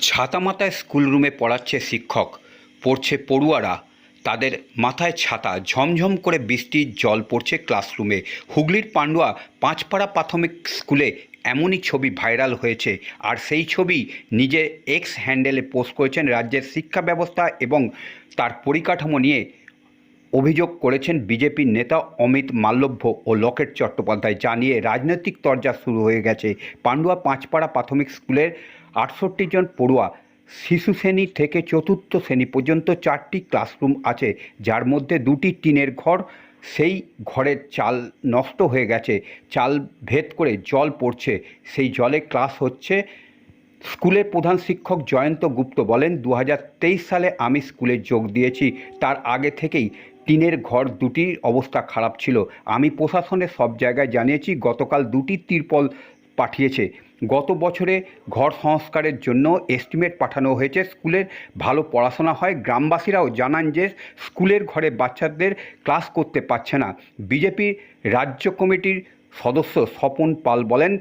ছাতা মাথায় স্কুল রুমে পড়াচ্ছে শিক্ষক, পড়ছে পড়ুয়ারা। তাদের মাথায় ছাতা, ঝমঝম করে বৃষ্টির জল পড়ছে ক্লাসরুমে। হুগলির পান্ডুয়া পাঁচপাড়া প্রাথমিক স্কুলে এমনই ছবি ভাইরাল হয়েছে। আর সেই ছবি নিজে এক্স হ্যান্ডেলে পোস্ট করেছেন রাজ্যের শিক্ষা ব্যবস্থা এবং তার পরিকাঠামো নিয়ে অভিযোগ করেছেন বিজেপির নেতা অমিত মাল্লভ্য ও লকেট চট্টোপাধ্যায়। জানিয়ে রাজনৈতিক তরজা শুরু হয়ে গেছে। পান্ডুয়া পাঁচপাড়া প্রাথমিক স্কুলের আটষট্টি জন পড়ুয়া শিশু শ্রেণি থেকে চতুর্থ শ্রেণি পর্যন্ত চারটি ক্লাসরুম আছে, যার মধ্যে দুটি টিনের ঘর। সেই ঘরের চাল নষ্ট হয়ে গেছে, চাল ভেদ করে জল পড়ছে। সেই জলে ক্লাস হচ্ছে। স্কুলের প্রধান শিক্ষক জয়ন্ত গুপ্ত বলেন দু হাজার তেইশ সালে আমি স্কুলে যোগ দিয়েছি। তার আগে থেকেই টিনের ঘর দুটির অবস্থা খারাপ ছিল। আমি প্রশাসনের সব জায়গায় জানিয়েছি, গতকাল দুটি তিরপল পাঠিয়েছে। গত বছরে ঘর সংস্কারের জন্য এস্টিমেট পাঠানো হয়েছে স্কুলের ভালো পড়াশোনা হয়। গ্রামবাসীরাও জানান যে স্কুলের ঘরে বাচ্চাদের ক্লাস করতে পারছে না। বিজেপির রাজ্য কমিটির সদস্য স্বপন পাল বলেন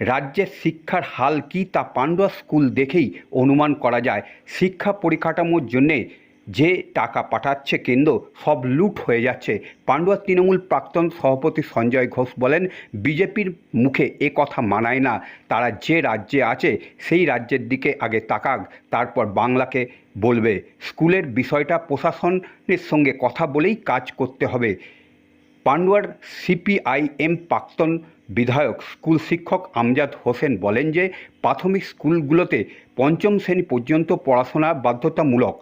রাজ্যের শিক্ষার হাল কী তা পান্ডুয়া স্কুল দেখেই অনুমান করা যায়। শিক্ষা পরিকাঠামোর জন্যে যে টাকা পাঠাচ্ছে কেন্দ্র সব লুট হয়ে যাচ্ছে। পান্ডুয়া তৃণমূল প্রাক্তন সভাপতি সঞ্জয় ঘোষ বলেন, বিজেপির মুখে এ কথা মানায় না। তারা যে রাজ্যে আছে, সেই রাজ্যের দিকে আগে তাকাক, তারপর বাংলাকে বলবে। স্কুলের বিষয়টা প্রশাসনের সঙ্গে কথা বলেই কাজ করতে হবে। পান্ডুয়ার সিপিআইএম প্রাক্তন বিধায়ক স্কুল শিক্ষক আমজাদ হোসেন বলেন যে, প্রাথমিক স্কুলগুলোতে পঞ্চম শ্রেণি পর্যন্ত পড়াশোনা বাধ্যতামূলক।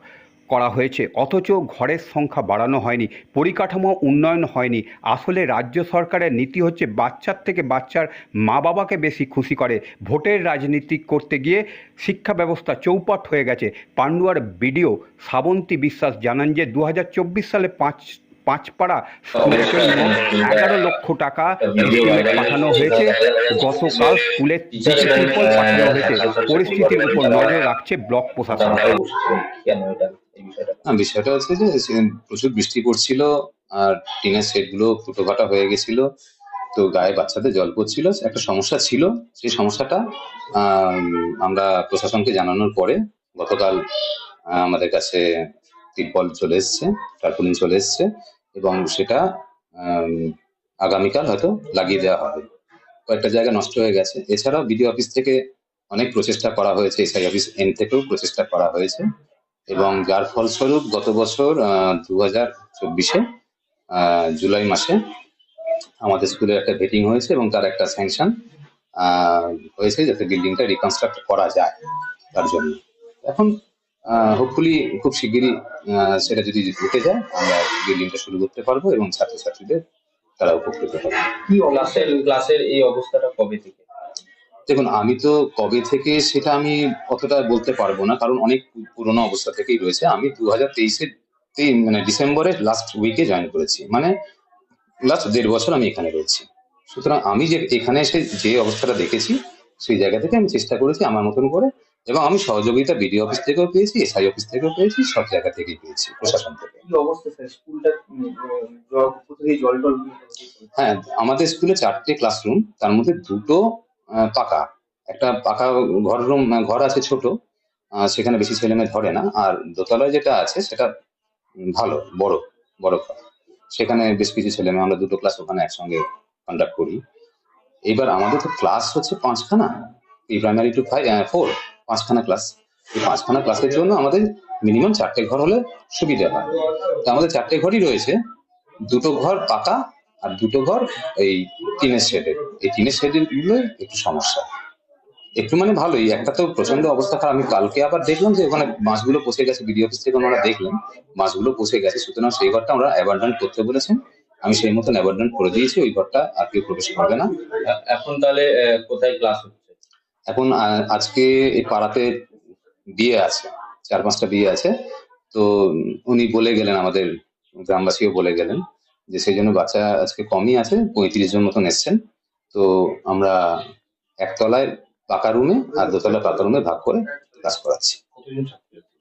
করা হয়েছে। অথচ ঘরের সংখ্যা বাড়ানো হয়নি, পরিকাঠামো উন্নয়ন হয়নি। আসলে রাজ্য সরকারের নীতি হচ্ছে বাচ্চার থেকে বাচ্চার মা বাবাকে বেশি খুশি করে। ভোটের রাজনীতি করতে গিয়ে শিক্ষা ব্যবস্থা চৌপাট হয়ে গেছে। পান্ডুয়ার বিডিও শ্রাবন্তী বিশ্বাস জানান যে দু হাজার চব্বিশ সালে পাঁচ, পাঁচপাড়া স্কুলের জন্য এগারো লক্ষ টাকা পাঠানো হয়েছে। গতকাল স্কুলের পাঠানো হয়েছে। পরিস্থিতির উপর নজর রাখছে ব্লক প্রশাসন। বিষয়টা হচ্ছে যে প্রচুর বৃষ্টি পড়ছিল আর টিনের সেটগুলো ফুটো ফাটা হয়ে গেছিল। তো গায়ে বাচ্চাদের জল পড়ছিল একটা সমস্যা ছিল। সেই সমস্যাটা আম, আমরা প্রশাসনকে জানানোর পরে গতকাল আমাদের কাছে তিরপল চলে এসছে টার্পুলিন চলে এসছে এবং সেটা আগামীকাল হয়তো লাগিয়ে দেওয়া হবে। কয়েকটা জায়গা নষ্ট হয়ে গেছে। এছাড়াও বিডিও অফিস থেকে অনেক প্রচেষ্টা করা হয়েছে এসআই অফিস এন থেকেও প্রচেষ্টা করা হয়েছে। এবং যার ফলস্বরূপ গত বছর দু হাজার চব্বিশে জুলাই মাসে আমাদের স্কুলে একটা ভেটিং হয়েছে এবং তার একটা স্যাংশন হয়েছে যাতে বিল্ডিংটা রিকনস্ট্রাক্ট করা যায় তার জন্য। এখন হোপফুলি খুব শিগগিরই সেটা যদি উঠে যায়, আমরা বিল্ডিংটা শুরু করতে পারব এবং ছাত্রছাত্রীদের তারা উপকৃত হবে। ক্লাসের ক্লাসের এই অবস্থাটা কবে থেকে? দেখুন আমি তো কবে থেকে সেটা আমি অতটা বলতে পারব না কারণ অনেক পুরোনো অবস্থা থেকেই রয়েছে। আমি দু হাজার তেইশের মানে ডিসেম্বরের লাস্ট উইকে জয়েন করেছি মানে লাস্ট দেড় বছর আমি এখানে রয়েছি। সুতরাং আমি যে এখানে এসে যে অবস্থাটা দেখেছি সেই জায়গা থেকে আমি চেষ্টা করেছি আমার মতন করে এবং আমি সহযোগিতা বিডিও অফিস থেকেও পেয়েছি এসআই অফিস থেকেও পেয়েছি সব জায়গা থেকেই পেয়েছি প্রশাসন থেকে। হ্যাঁ আমাদের স্কুলে চারটে ক্লাসরুম তার মধ্যে দুটো পাকা। একটা পাকা ঘর রুম ঘর আছে ছোট সেখানে বেশি ছেলে মেয়ে ধরে না। আর দোতলায় যেটা আছে, সেটা ভালো, বড় বড় ঘর। সেখানে বেশ কিছু ছেলে মেয়ে, আমরা দুটো ক্লাস ওখানে একসঙ্গে কন্ডাক্ট করি। এবার আমাদের তো ক্লাস হচ্ছে পাঁচখানা। এই প্রাইমারি টু ফাইভ ফোর পাঁচখানা ক্লাস এই পাঁচখানা ক্লাসের জন্য আমাদের মিনিমাম চারটে ঘর হলে সুবিধা হয়। তো আমাদের চারটে ঘরই রয়েছে। দুটো ঘর পাকা আর দুটো ঘর এই টিনের শেডের এই টিনের শেডেরগুলো একটু সমস্যা। একটু মানে ভালোই একটা তো প্রচণ্ড অবস্থা খারাপ। আমি কালকে আবার দেখলাম যে ওখানে মাছগুলো পচে গেছে বিডি অফিস থেকে ওনারা দেখলেন মাছগুলো পচে গেছে। সুতরাং সেই ঘরটা আমরা অ্যাবান্ডন করতে বলেছেন। আমি সেই মতন অ্যাবান্ডন করে দিয়েছি ওই ঘরটা আর কেউ প্রবেশ করবে না। এখন তাহলে কোথায় ক্লাস হচ্ছে? এখন আজকে এই পাড়াতে বিয়ে আছে চার পাঁচটা বিয়ে আছে। তো উনি বলে গেলেন আমাদের গ্রামবাসীও বলে গেলেন। যে সেই জন্য বাচ্চা আজকে কমই আছে, পঁয়ত্রিশ জন মতন এসছেন। তো আমরা একতলায় পাকা রুমে আর দোতলায় পাকা রুমে ভাগ করে কাজ করাচ্ছি।